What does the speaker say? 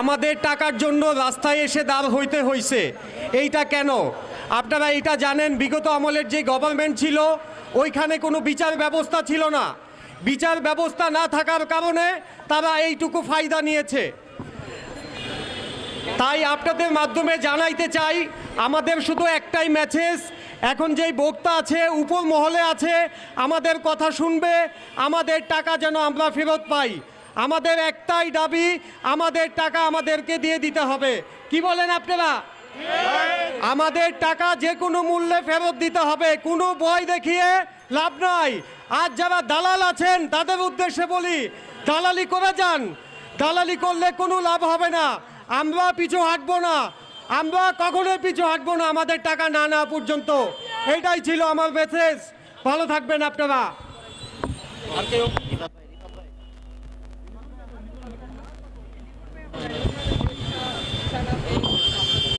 আমাদের টাকার জন্য রাস্তায় এসে দাঁড় হইতে হইছে। এইটা কেন? আপনারা এটা জানেন, বিগত আমলের যে গভর্নমেন্ট ছিল, ওইখানে কোনো বিচার ব্যবস্থা ছিল না। বিচার ব্যবস্থা না থাকার কারণে তারা এইটুকু ফায়দা নিয়েছে। তাই আপনাদের মাধ্যমে জানাইতে চাই, আমাদের শুধু একটাই মেসেজ এখন যেই বক্তা আছে উপর মহলে আছে, আমাদের কথা শুনবে, আমাদের টাকা যেন আমরা ফেরত পাই। আমাদের একটাই দাবি, আমাদের টাকা আমাদেরকে দিয়ে দিতে হবে। কি বলেন আপনারা? আমাদের টাকা যে কোনো মূল্যে ফেরত দিতে হবে, কোনো ভয় দেখিয়ে লাভ নাই। আর যারা দালাল আছেন, তাদের উদ্দেশ্যে বলি, দালালি করে যান। দালালি করলে কোনো লাভ হবে না। আমরা পিছু হাঁটবো না। আমরা কখনোই পিছু হাঁটবো না। আমাদের টাকা না নেওয়া পর্যন্ত। এটাই ছিল আমার মেসেজ ভালো থাকবেন আপনারা।